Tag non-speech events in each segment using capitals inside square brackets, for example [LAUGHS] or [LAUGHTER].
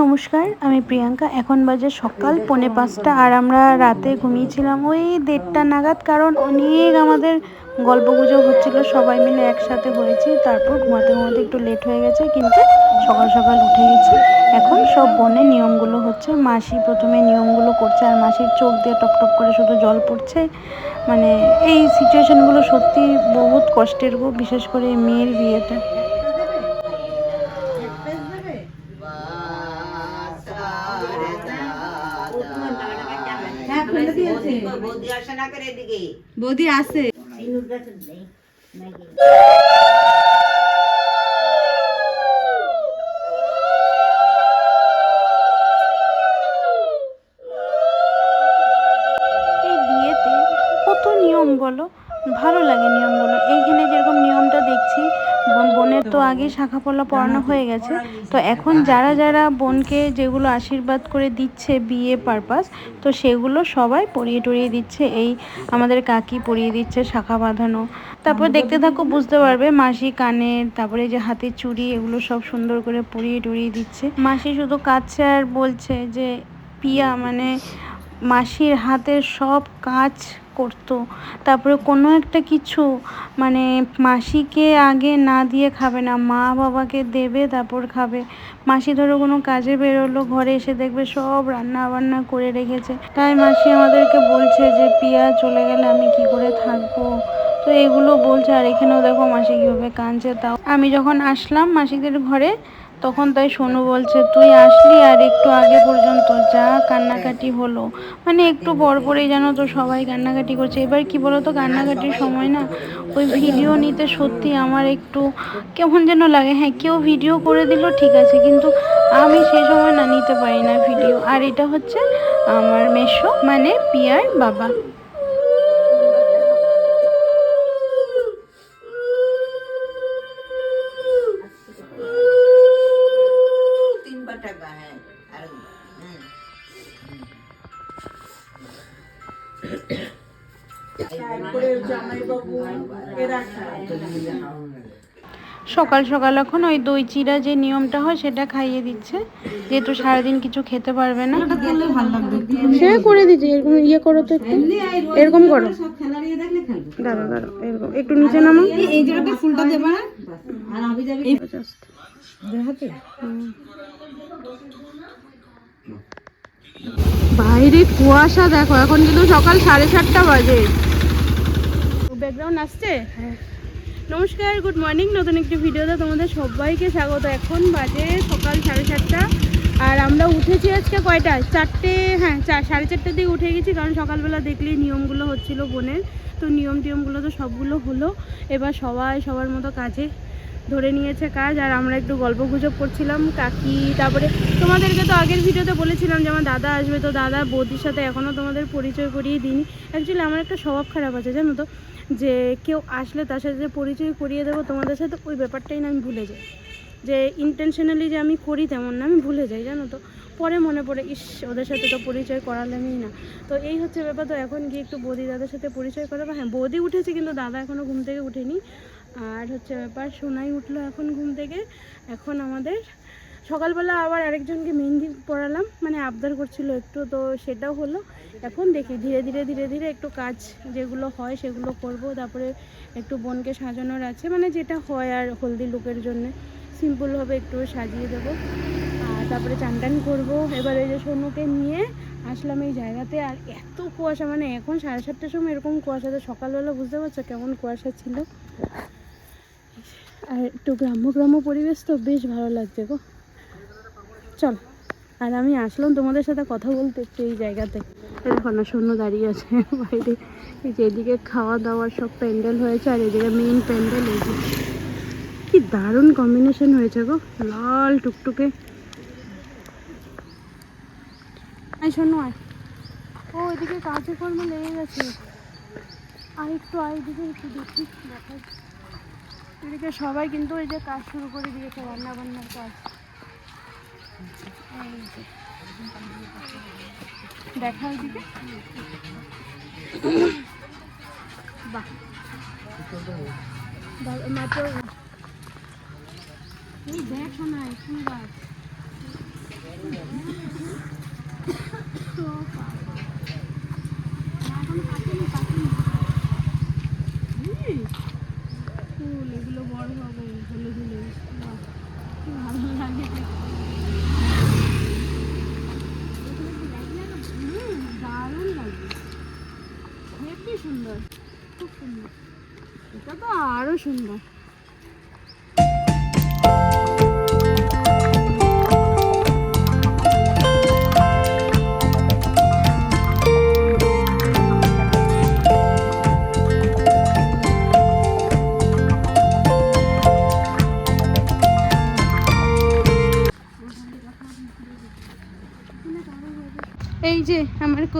নমস্কার, আমি প্রিয়াঙ্কা। এখন বাজে সকাল, পৌনে পাঁচটা, আর আমরা রাতে ঘুমিয়েছিলাম ওই দেড়টা নাগাদ, কারণ অনেক আমাদের গল্প গুজব হচ্ছিল, সবাই মিলে একসাথে হয়েছি। তারপর ঘুমাতে ঘুমাতে একটু লেট হয়ে গেছে, কিন্তু সকাল সকাল উঠে গেছি। এখন সব বনের নিয়মগুলো হচ্ছে, মাসি প্রথমে নিয়মগুলো করছে, আর মাসির চোখ দিয়ে টপ টপ করে শুধু জল পড়ছে। মানে এই সিচুয়েশনগুলো সত্যি বহুত কষ্টের গো, বিশেষ করে মেয়ের বিয়েতে। বৌদি করে এদিকে বৌদি আছে। এই বিয়েতে কত নিয়ম বলো? ভালো লাগে নিয়মগুলো বোনের তো আগে শাখা পলা পড়ানো হয়ে। গেছে। তো এখন যারা যারা বোনকে যেগুলো আশীর্বাদ করে দিচ্ছে বিয়ে পারপাস তো সেগুলো সবাই পরিয়ে টরিয়ে দিচ্ছে। এই আমাদের কাকি পরিয়ে দিচ্ছে শাখা বাঁধানো। তারপর দেখতে থাকো বুঝতে পারবে মাসি কানের তারপরে যে হাতের চুড়ি এগুলো সব সুন্দর করে পরিয়ে টরিয়ে দিচ্ছে। মাসি শুধু কাছে আর বলছে যে পিয়া মানে মাসির হাতের সব কাজ করতো। তারপরে কোনো একটা কিছু মানে মাসিকে আগে না দিয়ে খাবে না, মা বাবাকে দেবে তারপর খাবে। মাসি ধরো কোনো কাজে বেরোলো, ঘরে এসে দেখবে সব রান্না বান্না করে রেখেছে। তাই মাসি আমাদেরকে বলছে যে, পিয়া, চলে গেলে আমি কি করে থাকব? তো এগুলো বলছে, আর এখানেও দেখো মাসি কীভাবে কাঁদছে তাও। আমি যখন আসলাম মাসিদের ঘরে তখন তাই সোনু বলছে, তুই আসলি আর একটু আগে পর্যন্ত যা কান্নাকাটি হলো। মানে একটু পর পরেই জানো তো সবাই কান্নাকাটি করছে। এবার কি বলো তো কান্নাকাটির সময় না ওই ভিডিও নিতে সত্যি আমার একটু কেমন যেন লাগে। হ্যাঁ কেউ ভিডিও করে দিল, ঠিক আছে, কিন্তু আমি সেই সময় না নিতে পারি না ভিডিও। আর এটা হচ্ছে আমার মেশো মানে পিয়ার বাবা। সকাল সকাল এখন ওই দই চিরা যে নিয়মটা হয় সেটা খাইয়ে দিচ্ছে। যেহেতু সারাদিন কিছু খেতে পারবে না। সে করে দিচ্ছে এরকম ইয়ে করো তো একটু। এরকম করো। দাঁড়ো দাঁড়ো এরকম। একটু নিচে নামো। এই জায়গাটা ফুলটা দেবা না? আর আমি যাবি বাইরে কুয়াশা দেখো এখন কিন্তু সকাল সাড়ে সাতটা বাজে। ব্যাকগ্রাউন্ড আসছে? হ্যাঁ। নমস্কার গুড মর্নিং নতুন একটি ভিডিওতে তোমাদের সবাইকে স্বাগত। এখন বাজে সকাল সাড়ে চারটা আর আমরা উঠেছি আজকে কয়টা চারটে হ্যাঁ চার সাড়ে চারটের দিকে উঠে গেছি, কারণ সকালবেলা দেখলেই নিয়মগুলো হচ্ছিল বোনের। তো নিয়ম টিয়মগুলো তো সবগুলো হলো। এবার সবাই সবার মতো কাজে ধরে নিয়েছে কাজ, আর আমরা একটু গল্প গুজব করছিলাম। কাকি, তারপরে তোমাদেরকে তো আগের ভিডিওতে বলেছিলাম যে আমার দাদা আসবে, তো দাদা বৌদির সাথে এখনও তোমাদের পরিচয় করিয়ে দিইনি। অ্যাকচুয়ালি আমার একটা স্বভাব খারাপ আছে, জানো তো? যে কেউ আসলে তার সাথে পরিচয় করিয়ে দেবো তোমাদের সাথে, ওই ব্যাপারটাই না আমি ভুলে যাই। যে ইন্টেনশনালি যে আমি করি তেমন না, আমি ভুলে যাই, জানো তো? পরে মনে পড়ে, ইস, ওদের সাথে তো পরিচয় করালামই না। তো এই হচ্ছে ব্যাপার, তো এখন গিয়ে একটু বৌদি দাদার সাথে পরিচয় করাবো। হ্যাঁ বৌদি উঠেছে কিন্তু দাদা এখনও ঘুম থেকে উঠেনি। আর হচ্ছে ব্যাপার, সোনাই উঠল এখন ঘুম থেকে। এখন আমাদের সকালবেলা আবার আরেকজনকে মেহেন্দি পড়ালাম মানে আবদার করছিল একটু, তো সেটাও হলো। এখন দেখি ধীরে ধীরে ধীরে ধীরে একটু কাজ যেগুলো হয় সেগুলো করব, তারপরে একটু বোনকে সাজানোর আছে মানে যেটা হয় আর হলদি লুকের জন্য। সিম্পলভাবে একটু সাজিয়ে দেবো। আর তারপরে চান টান করব। এবার এই যে সোনুকে নিয়ে আসলাম এই জায়গাতে, আর এত কুয়াশা মানে এখন সাড়ে সাতটার সময় এরকম কুয়াশা, তো সকালবেলা বুঝতে পারছ কেমন কুয়াশা ছিল। আর একটু গ্রাম্য গ্রাম্য পরিবেশ তো বেশ ভালো লাগছে গো। চল, আর আমি আসলাম তোমাদের সাথে কথা বলতে একটু এই জায়গাতে। দেখো না শূন্য দাঁড়িয়ে আছে বাইরে। এই খাওয়া দাওয়ার সব প্যান্ডেল হয়েছে, আর এদিকে মেইন প্যান্ডেল এই কি দারুণ কম্বিনেশন হয়েছে গো, লাল টুকটুকে। আয় শোনো আয়। ও, এদিকে কাজে কর্ম লেগে গেছে। আর একটু, আয় এদিকে একটু দেখি দেখা এদিকে সবাই কিন্তু এই যে কাজ শুরু করে দিয়েছে রান্না বান্নার কাজ দেখা ওইদিকে। বাহ। মাত্র এই দেখো না সুন্দর এখন দারুণ লাগবে হেপি সুন্দর খুব সুন্দর। এটা তো আরও সুন্দর।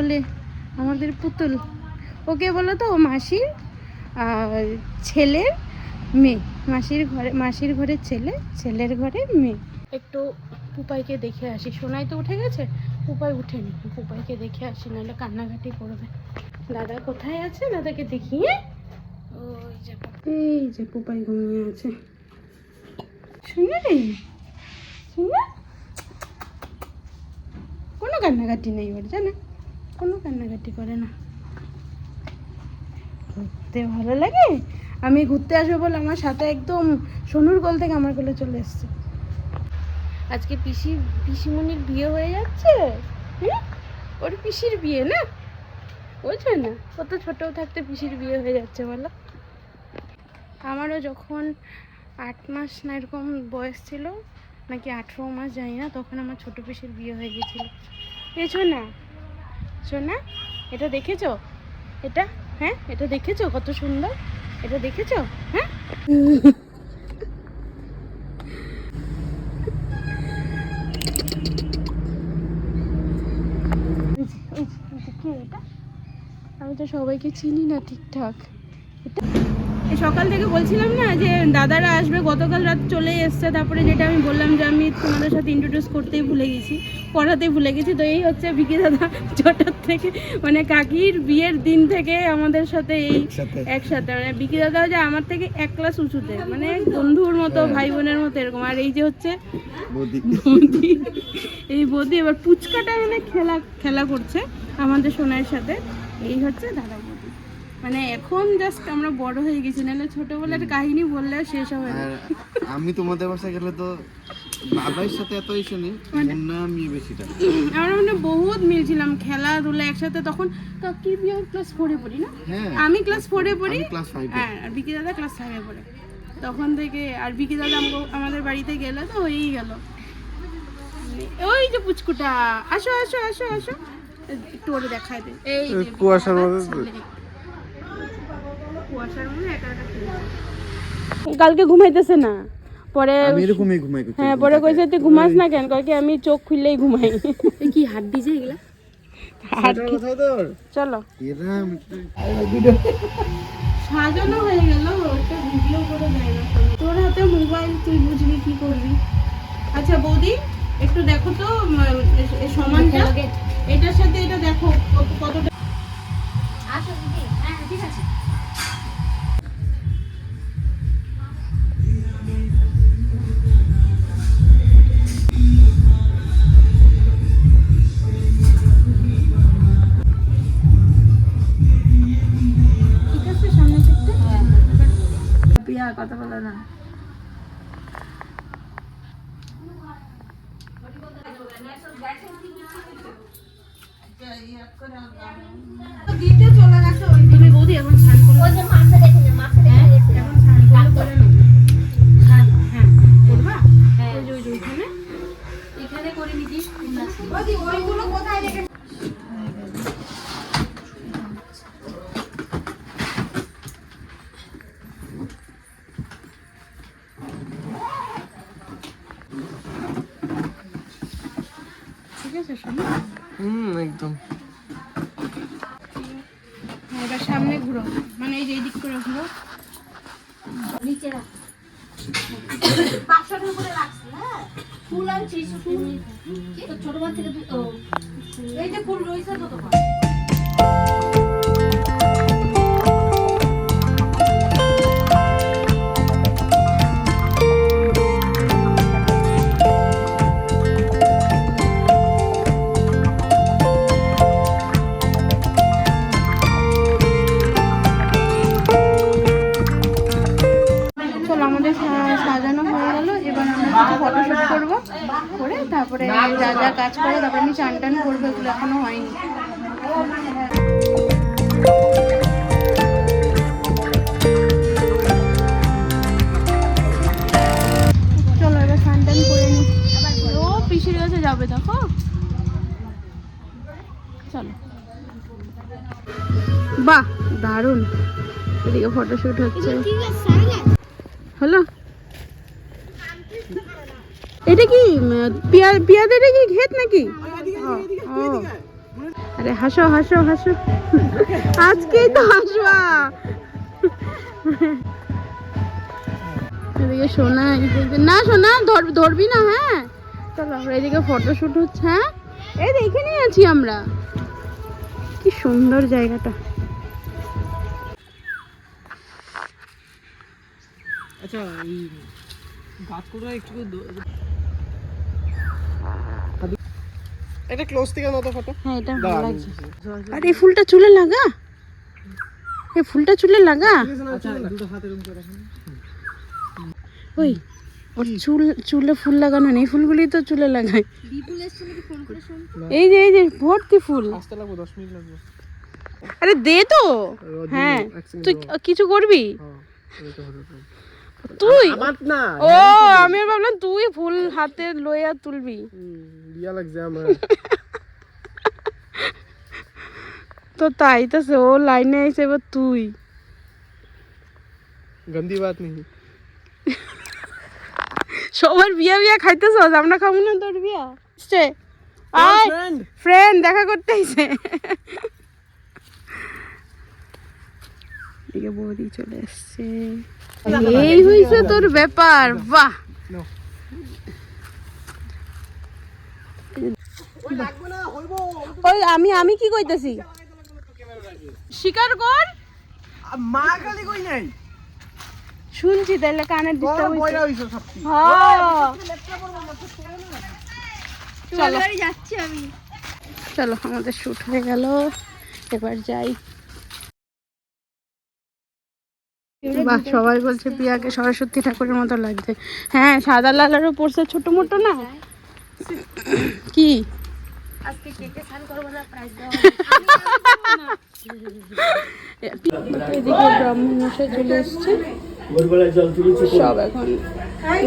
কোলে আমাদের পুতুল। ওকে বলো তো, ও মাসির, আর ছেলের মেয়ে। মাসির ঘরে মাসির ঘরে ছেলে, ছেলের ঘরে মেয়ে। একটু পুপাইকে দেখে আসি। সোনাই তো উঠে গেছে? পুপাই উঠেনি। পুপাইকে দেখে আসি, নাহলে কান্নাকাটি করবে। দাদা কোথায় আছে? দাদাকে দেখিয়ে ওই যে এই যে পুপাই ঘুমিয়ে আছে। শুনে রে শুনে কোনো কান্নাকাটি নেই ওর, জানে? কোনো কান্নাকাটি করে না। ঘুরতে ভালো লাগে? আমি ঘুরতে আসব বলে আমার সাথে একদম সোনুর কোল থেকে আমার কোলে চলে এসছে। আজকে পিসি, পিসিমণির বিয়ে হয়ে যাচ্ছে? হুম? ওর পিসির বিয়ে না? বলছো না? কত ছোট থাকতে পিসির বিয়ে হয়ে যাচ্ছে বলো। আমারও যখন আট মাস না এরকম বয়স ছিল, নাকি আঠেরো মাস, জানি না, তখন আমার ছোট পিসির বিয়ে হয়ে গেছিল। পেয়েছ না শোনা, এটা দেখেছ? এটা হ্যাঁ এটা দেখেছ? কত সুন্দর। এটা দেখেছ? হ্যাঁ? আমি তো সবাইকে চিনি না ঠিকঠাক। এটা সকাল থেকে বলছিলাম না যে দাদারা আসবে গতকাল রাত চলে এসছে তারপরে যেটা আমি বললাম যে আমি তোমাদের সাথে ইন্ট্রোডিউস করতেই ভুলে গেছি পড়াতে ভুলে গেছি তো এই হচ্ছে বিকি দাদা ছোটোর থেকে মানে কাকির বিয়ের দিন থেকে আমাদের সাথে এই একসাথে। মানে বিকি দাদা যে আমার থেকে এক ক্লাস উঁচুতে মানে বন্ধুর মতো ভাই বোনের মতো এরকম আর এই যে হচ্ছে বৌদি। এই বৌদি এবার পুচকাটা মানে খেলা খেলা করছে আমাদের সোনার সাথে এই হচ্ছে দাদা মানে এখন জাস্ট আমরা বড় হয়ে গেছি নাহলে ছোটবেলার কাহিনী বললে শেষ হবে না। আমি তোমাদের বাসায় গেলে তো বাবার সাথে এত ইস্যু নেই মুন্না আমি বেশিটা। আমরা মানে বহুত মিলছিলাম খেলাধুলা একসাথে তখন বিয়ে ক্লাস ফোরে পড়ি না? হ্যাঁ আমি ক্লাস ফোরে পড়ি? ক্লাস ফাইভে হ্যাঁ আর বিকি দাদা ক্লাস ফাইভে পড়ে। তখন থেকে আর বিকি দাদা আমাদের বাড়িতে গেলে তো হয়েই গেল। ওই যে পুচকুটা আসো আসো আসো আসো। একটু ওরে দেখায় দে। এই যে কুয়াশার মধ্যে। কুয়াশার মধ্যে একা একা খেলছে। কালকে ঘুমাইতেছে না। পরে আমি এরকমই ঘুমাই হ্যাঁ পরে কইছে তুই ঘুমাস না কেন? কয় কি আমি চোখ খুললেই ঘুমাই। কি এগুলা? কোথায় তোর? চলো। সাজানো হয়ে গেল ওটা ভিডিও করে দেয় না তোর হাতে মোবাইল তুই বুঝবি কি করবি? আচ্ছা বৌদি একটু দেখো তো সমানটা। এটার সাথে এটা দেখো কতটা ফুল রয়েছে তো তোমার চলো কাজ করো তারপর আমি চান টান করব এগুলো এখনও হয়নি। চলো যাবে দেখো। চলো। বাহ দারুণ। এদিকে ফটোশুট হচ্ছে। হলো? এটা কি পিয়া পিয়াদের এটা কি ক্ষেত নাকি? ও। আরে হাসো হাসো হাসো। আজকেই তো হাসবা। এদিকে সোনা না সোনা ধর ধরবি না হ্যাঁ? চলো আমরা এদিকে ফটোশুট হচ্ছে হ্যাঁ? এই এখানেই আছি আমরা। কি সুন্দর জায়গাটা। আচ্ছা এই গাছগুলো একটু এটা ক্লোজ থেকে নতো ফটো হ্যাঁ এটা ভালো লাগছে। আর এই ফুলটা চুলে লাগা? এই ফুলটা চুলে লাগা? আচ্ছা করে রাখুন ওই ওর চুল চুলে ফুল লাগানো নেই ফুলগুলি তো চুলে লাগায়। এই যে এই যে ভর্তি ফুল। আসতে লাগবো দশ মিনিট লাগবে। আরে দে তো। হ্যাঁ তুই কিছু করবি? তুই? আমার না ও আমি ভাবলাম তুই ফুল হাতে লইয়া তুলবি। দিয়া লাগছে আমার। [LAUGHS] তো তাই তো সে ও লাইনে এসে এবার তুই। গন্দি বাত নেই। [LAUGHS] সবার বিয়া বিয়া খাইতেছ আমরা খাব না তোর বিয়া? আয় ফ্রেন্ড ফ্রেন্ড দেখা করতে আইছে। [LAUGHS] এদিকে বৌদি চলে এসছে। এই হইছে তোর ব্যাপার বাহ। ওই আমি আমি কি কইতাছি? স্বীকার কর। মা খালি কই নাই শুনছি তাহলে কানের হইছে চলো। চলো আমাদের শুট হয়ে গেল। এবার যাই। বাহ সবাই বলছে পিয়াকে সরস্বতী ঠাকুরের মতো লাগছে। হ্যাঁ সাদা লালারও পড়ছে ছোট মোটো না? কি? এদিকে ব্রাহ্মণ চলে এসছে। সব এখন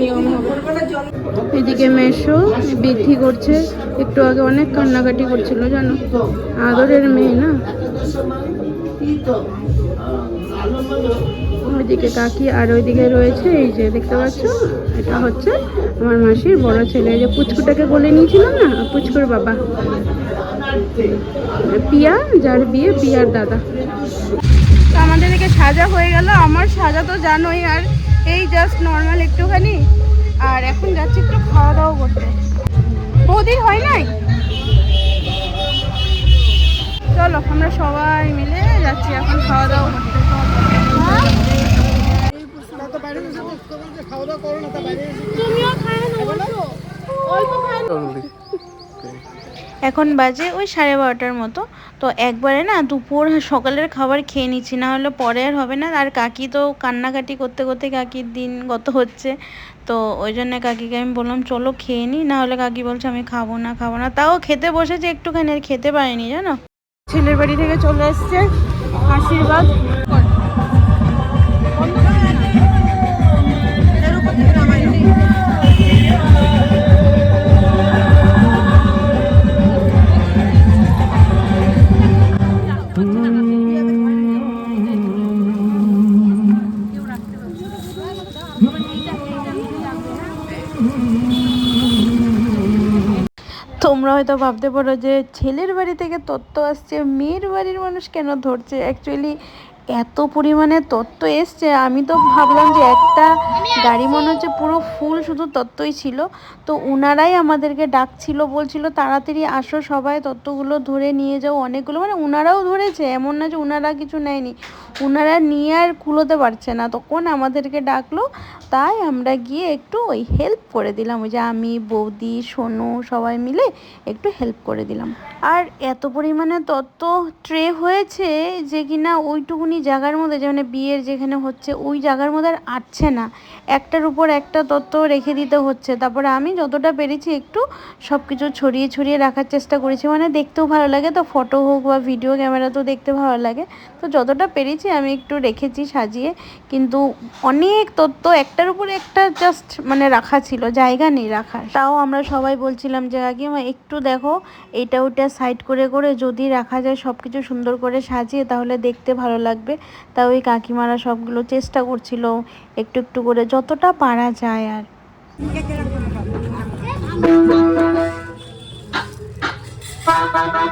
নিয়ম এদিকে মেশো বৃদ্ধি করছে। একটু আগে অনেক কান্নাকাটি করছিল, জানো? আদরের মেয়ে না? ওইদিকে কাকি আর ওইদিকে রয়েছে, এই যে দেখতে পাচ্ছ? এটা হচ্ছে আমার মাসির বড় ছেলে। যে পুচকুটাকে বলে নিয়েছিলাম না? পুচকুর বাবা। পিয়া, যার বিয়ে পিয়ার দাদা। তো আমাদের এদিকে সাজা হয়ে গেল। আমার সাজা তো জানোই, আর এই জাস্ট নর্মাল একটুখানি। আর এখন যাচ্ছি একটু খাওয়া দাওয়া করতে। বহুদিন হয় নাই? চলো, আমরা সবাই মিলে যাচ্ছি এখন খাওয়া দাওয়া করতে হ্যাঁ? খাওয়া দাওয়া করো না তা বাইরে তুমিও খায় না অল্প খায় এখন বাজে ওই সাড়ে বারোটার মতো। তো একবারে না দুপুর সকালের খাবার খেয়ে নিচ্ছি না হলে পরে আর হবে না। আর কাকি তো কান্নাকাটি করতে করতে কাকির দিন গত হচ্ছে। তো ওই জন্য কাকিকে আমি বললাম চলো খেয়ে নিই না হলে কাকি বলছে আমি খাব না খাব না। তাও খেতে বসেছে একটুখানি আর খেতে পারিনি জানো? ছেলের বাড়ি থেকে চলে এসছে আশীর্বাদ। হয়তো ভাবতে পারো যে ছেলের বাড়ি থেকে তত্ত্ব আসছে, মেয়ের বাড়ির মানুষ কেন ধরছে? অ্যাকচুয়ালি এত পরিমাণে তত্ত্ব এসছে, আমি তো ভাবলাম যে একটা গাড়ি মনে হচ্ছে পুরো ফুল শুধু তত্ত্বই ছিল। তো উনারাই আমাদেরকে ডাকছিল, বলছিল, তাড়াতাড়ি আসো সবাই, তত্ত্বগুলো ধরে নিয়ে যাও অনেকগুলো। মানে উনারাও ধরেছে, এমন না যে উনারা কিছু নেয়নি। উনারা নিয়ে আর কুলোতে পারছে না। তখন আমাদেরকে ডাকলো, তাই আমরা গিয়ে একটু ওই হেল্প করে দিলাম। ওই যে আমি, বৌদি, সোনু সবাই মিলে একটু হেল্প করে দিলাম। আর এত পরিমাণে তত্ত্ব ট্রে হয়েছে যে কিনা ওইটুকুনি জায়গার মধ্যে যে মানে বিয়ের যেখানে হচ্ছে ওই জায়গার মধ্যে আর আটছে না। একটার উপর একটা তত্ত্ব রেখে দিতে হচ্ছে। তারপরে আমি যতটা পেরেছি একটু সব কিছু ছড়িয়ে ছড়িয়ে রাখার চেষ্টা করেছি। মানে দেখতেও ভালো লাগে, তো ফটো হোক বা ভিডিও ক্যামেরা তো দেখতে ভালো লাগে। তো যতটা পেরেছি আমি একটু রেখেছি সাজিয়ে। কিন্তু অনেক তত্ত্ব একটার উপর একটা জাস্ট মানে রাখা ছিল, জায়গা নেই রাখার। তাও আমরা সবাই বলছিলাম যে, কাকিমা, একটু দেখো এইটা ওটা সাইড করে করে যদি রাখা যায় সব কিছু সুন্দর করে সাজিয়ে, তাহলে দেখতে ভালো লাগবে। তা ওই কাকিমারা সবগুলো চেষ্টা করছিল একটু একটু করে যতটা পারা যায় আর। ভালো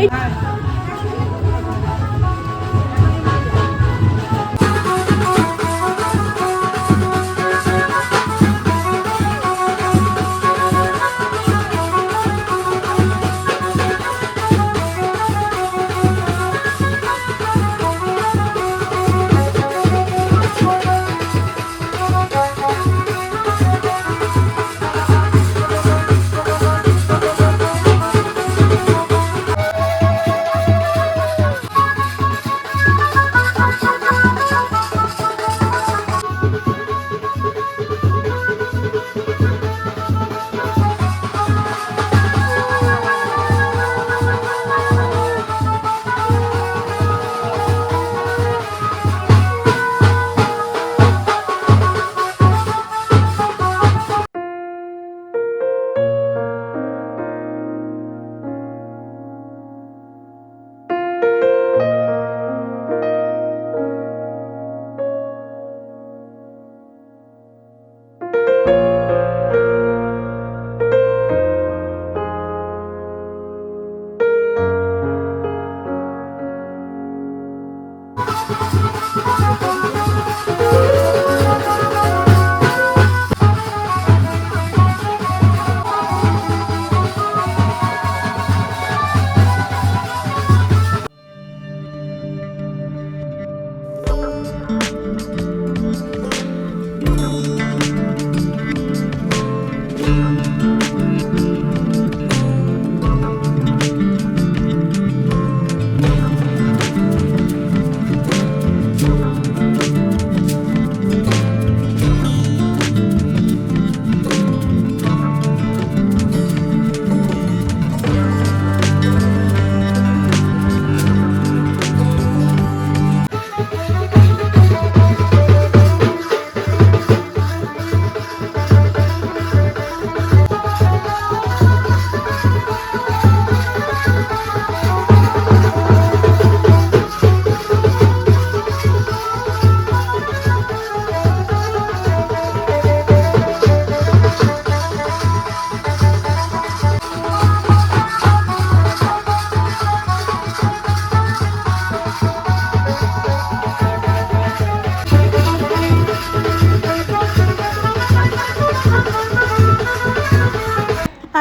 এই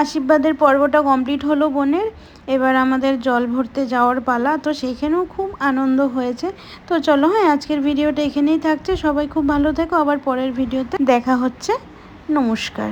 আশীর্বাদের পর্বটা কমপ্লিট হলো বোনের। এবার আমাদের জল ভরতে যাওয়ার পালা। তো সেইখানেও খুব আনন্দ হয়েছে। তো চলো হ্যাঁ আজকের ভিডিওটা এখানেই থাকছে। সবাই খুব ভালো থেকো। আবার পরের ভিডিওতে দেখা হচ্ছে। নমস্কার।